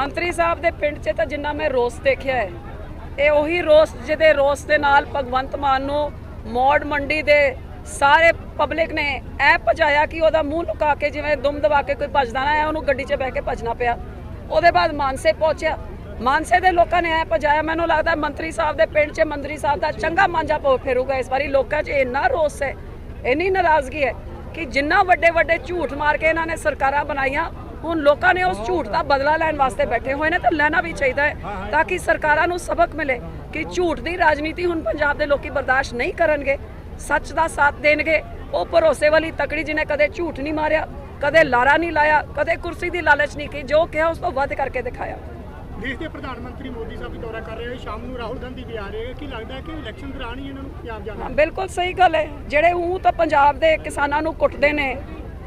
ਮੰਤਰੀ ਸਾਹਿਬ ਦੇ ਪਿੰਡ 'ਚ ਤਾਂ ਜਿੰਨਾ ਮੈਂ ਰੋਸ ਦੇਖਿਆ ਹੈ, ਇਹ ਉਹੀ ਰੋਸ ਜਿਹਦੇ ਰੋਸ ਦੇ ਨਾਲ ਭਗਵੰਤ ਮਾਨ ਨੂੰ ਮੌੜ ਮੰਡੀ ਦੇ ਸਾਰੇ ਪਬਲਿਕ ਨੇ ਐ ਭਜਾਇਆ ਕਿ ਉਹਦਾ ਮੂੰਹ ਲੁਕਾ ਕੇ ਜਿਵੇਂ ਦੁਮ ਦਬਾ ਕੇ ਕੋਈ ਭਜਦਾ ਨਾ ਹੈ ਉਹਨੂੰ ਗੱਡੀ 'ਚ ਬਹਿ ਕੇ ਭਜਣਾ ਪਿਆ। ਉਹਦੇ ਬਾਅਦ ਮਾਨਸੇ ਪਹੁੰਚਿਆ। ਮਾਨਸੇ ਦੇ ਲੋਕਾਂ ਨੇ ਐ ਭਜਾਇਆ। ਮੈਨੂੰ ਲੱਗਦਾ ਮੰਤਰੀ ਸਾਹਿਬ ਦੇ ਪਿੰਡ 'ਚ ਮੰਤਰੀ ਸਾਹਿਬ ਦਾ ਚੰਗਾ ਮਾਂਜਾ ਪੋ ਫੇਰੂਗਾ ਇਸ ਵਾਰੀ। ਲੋਕਾਂ 'ਚ ਇੰਨਾ ਰੋਸ ਹੈ, ਇੰਨੀ ਨਾਰਾਜ਼ਗੀ ਹੈ ਕਿ ਜਿੰਨਾ ਵੱਡੇ ਵੱਡੇ ਝੂਠ ਮਾਰ ਕੇ ਇਹਨਾਂ ਨੇ ਸਰਕਾਰਾਂ ਬਣਾਈਆਂ ਹੁਣ ਲੋਕਾਂ ਨੇ ਉਸ ਝੂਠ ਦਾ ਬਦਲਾ ਲੈਣ ਵਾਸਤੇ ਬੈਠੇ ਹੋਏ ਨੇ ਤਾਂ ਲੈਣਾ ਵੀ ਚਾਹੀਦਾ ਹੈ ਤਾਂ ਕਿ ਸਰਕਾਰਾਂ ਨੂੰ ਸਬਕ ਮਿਲੇ ਕਿ ਝੂਠ ਦੀ ਰਾਜਨੀਤੀ ਹੁਣ ਪੰਜਾਬ ਦੇ ਲੋਕੀ ਬਰਦਾਸ਼ਤ ਨਹੀਂ ਕਰਨਗੇ ਸੱਚ ਦਾ ਸਾਥ ਦੇਣਗੇ ਉਹ ਭਰੋਸੇ ਵਾਲੀ ਤਕੜੀ ਜਿਹਨੇ ਕਦੇ ਝੂਠ ਨਹੀਂ ਮਾਰਿਆ ਕਦੇ ਲਾਰਾ ਨਹੀਂ ਲਾਇਆ ਕਦੇ ਕੁਰਸੀ ਦੀ ਲਾਲਚ ਨਹੀਂ ਕੀ ਜੋ ਕਿਹਾ ਉਸ ਤੋਂ ਵੱਧ ਕਰਕੇ ਦਿਖਾਇਆ। ਦੇਸ਼ ਦੇ ਪ੍ਰਧਾਨ ਮੰਤਰੀ ਮੋਦੀ ਸਾਹਿਬ ਵੀ ਦੌਰਾ ਕਰ ਰਹੇ ਹੋਏ ਸ਼ਾਮ ਨੂੰ ਰਾਹੁਲ ਗਾਂਧੀ ਵੀ ਆ ਰਹੇ ਹੈ ਕੀ ਲੱਗਦਾ ਹੈ ਕਿ ਇਲੈਕਸ਼ਨ ਦੌਰਾਨ ਹੀ ਇਹਨਾਂ ਨੂੰ ਪੰਜਾਬ ਜਾਣਾ ਹਾਂ, ਬਿਲਕੁਲ ਸਹੀ ਗੱਲ ਹੈ ਜਿਹੜੇ ਉਹ ਤਾਂ ਪੰਜਾਬ ਦੇ ਕਿਸਾਨਾਂ ਨੂੰ ਕੁੱਟਦੇ ਨੇ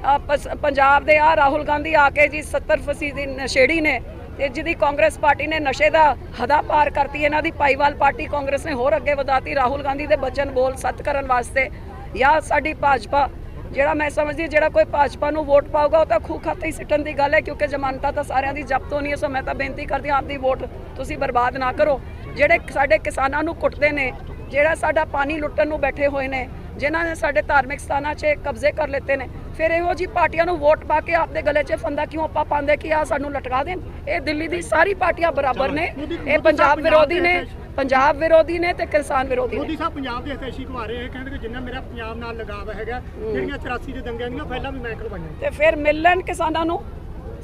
ਪੰਜਾਬ ਦੇ ਆ ਰਾਹੁਲ ਗਾਂਧੀ ਆ ਕੇ ਜੀ 70 ਫੀਸਦੀ ਨਸ਼ੇੜੀ ਨੇ ਤੇ ਜਿਹਦੀ ਕਾਂਗਰਸ ਪਾਰਟੀ ਨੇ ਨਸ਼ੇ ਦਾ ਹਦਾ ਪਾਰ ਕਰਤੀ, ਇਹਨਾਂ ਦੀ ਪਾਈਵਾਲ ਪਾਰਟੀ ਕਾਂਗਰਸ ਨੇ ਹੋਰ ਅੱਗੇ ਵਧਾਤੀ, ਰਾਹੁਲ ਗਾਂਧੀ ਦੇ ਬਚਨ ਬੋਲ ਸੱਤ ਕਰਨ ਵਾਸਤੇ ਜਾਂ ਸਾਡੀ ਭਾਜਪਾ, ਜਿਹੜਾ ਮੈਂ ਸਮਝਦੀ ਜਿਹੜਾ ਕੋਈ ਭਾਜਪਾ ਨੂੰ ਵੋਟ ਪਾਊਗਾ, ਉਹ ਤਾਂ ਖੂਹ ਖਾਤੇ ਹੀ ਸਿੱਟਣ ਦੀ ਗੱਲ ਹੈ, ਕਿਉਂਕਿ ਜ਼ਮਾਨਤਾਂ ਤਾਂ ਸਾਰਿਆਂ ਦੀ ਜ਼ਬਤ ਹੋਣੀ ਹੈ, ਸੋ ਮੈਂ ਤਾਂ ਬੇਨਤੀ ਕਰਦੀ ਹਾਂ ਆਪਦੀ ਵੋਟ ਤੁਸੀਂ ਬਰਬਾਦ ਨਾ ਕਰੋ। ਜਿਹੜੇ ਸਾਡੇ ਕਿਸਾਨਾਂ ਨੂੰ ਕੁੱਟਦੇ ਨੇ, ਜਿਹੜਾ ਸਾਡਾ ਪਾਣੀ ਲੁੱਟਣ ਨੂੰ ਬੈਠੇ ਹੋਏ ਨੇ ਜਿਨ੍ਹਾਂ ਨੇ ਸਾਡੇ ਧਾਰਮਿਕ ਸਥਾਨਾਂ 'ਚ ਕਬਜ਼ੇ ਕਰ ਲਿੱਤੇ ਨੇ ਫਿਰ ਇਹੋ ਜੀ ਪਾਰਟੀਆਂ ਨੂੰ ਵੋਟ ਪਾ ਕੇ ਆਪਦੇ ਗਲੇ 'ਚ ਫੰਦਾ ਕਿਉਂ ਆਪਾਂ ਪਾਉਂਦੇ ਕਿ ਆ ਸਾਨੂੰ ਲਟਕਾ ਦੇਣ? ਇਹ ਦਿੱਲੀ ਦੀ ਸਾਰੀ ਪਾਰਟੀਆਂ ਬਰਾਬਰ ਨੇ। ਇਹ ਪੰਜਾਬ ਵਿਰੋਧੀ ਨੇ ਪੰਜਾਬ ਵਿਰੋਧੀ ਨੇ ਤੇ ਕਿਸਾਨ ਵਿਰੋਧੀ ਨੇ। ਮੋਦੀ ਸਾਹਿਬ ਪੰਜਾਬ ਦੇ ਹਿਤੈਸ਼ੀ ਘਵਾ ਰਹੇ ਹੈ ਕਹਿੰਦੇ ਕਿ ਜਿੰਨਾ ਮੇਰਾ ਪੰਜਾਬ ਨਾਲ ਲਗਾਵ ਹੈਗਾ ਜਿਹੜੀਆਂ 84 ਦੇ ਦੰਗਿਆਂ ਦੀਆਂ ਪਹਿਲਾਂ ਵੀ ਮੈਂ ਕਰਵਾਈਆਂ ਤੇ ਫਿਰ ਮਿਲ ਲੈਣ ਕਿਸਾਨਾਂ ਨੂੰ?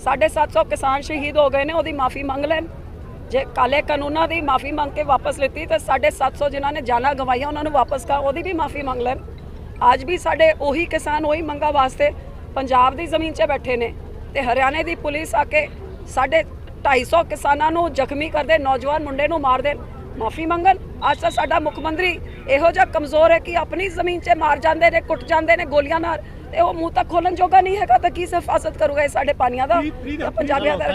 750 ਕਿਸਾਨ ਸ਼ਹੀਦ ਹੋ ਗਏ ਨੇ ਉਹਦੀ ਮਾਫੀ ਮੰਗ ਲੈਣ। ਜੇ ਕਾਲੇ ਕਾਨੂੰਨਾਂ ਦੀ ਮਾਫੀ ਮੰਗ ਕੇ ਵਾਪਸ ਲਿੱਤੀ ਤੇ 750 ਜਿਨ੍ਹਾਂ ਨੇ ਜਾਨਾਂ ਗਵਾਈਆਂ ਉਹਨਾਂ ਨੂੰ ਵਾਪਸ ਕਰ ਉਹਦੀ ਵੀ ਮਾਫੀ ਮੰਗ ਲੈਣ। ਅੱਜ ਵੀ ਸਾਡੇ ਉਹੀ ਕਿਸਾਨ ਉਹੀ ਮੰਗਾ ਵਾਸਤੇ ਪੰਜਾਬ ਦੀ ਜ਼ਮੀਨ 'ਚ ਬੈਠੇ ਨੇ ਤੇ ਹਰਿਆਣੇ ਦੀ ਪੁਲਿਸ ਆ ਕੇ ਸਾਡੇ 250 ਕਿਸਾਨਾਂ ਨੂੰ ਜ਼ਖਮੀ ਕਰਦੇ ਨੌਜਵਾਨ ਮੁੰਡੇ ਨੂੰ ਮਾਰ ਦੇਣ। ਮਾਫੀ ਮੰਗਣ? ਅੱਜ ਤਾਂ ਸਾਡਾ ਮੁੱਖ ਮੰਤਰੀ ਇਹੋ ਜਿਹਾ ਕਮਜ਼ੋਰ ਹੈ ਕਿ ਆਪਣੀ ਜ਼ਮੀਨ 'ਚ ਮਾਰ ਜਾਂਦੇ ਨੇ ਕੁੱਟ ਜਾਂਦੇ ਨੇ ਗੋਲੀਆਂ ਨਾਲ ਤੇ ਉਹ ਮੂੰਹ ਤੱਕ ਖੋਲਣ ਜੋਗਾ ਨਹੀਂ ਹੈਗਾ ਤਾਂ ਕੀ ਹਿਫਾਜ਼ਤ ਕਰੂਗਾ ਇਹ ਸਾਡੇ ਪਾਣੀਆਂ ਦਾ? ਪੰਜਾਬੀਆਂ ਦਾ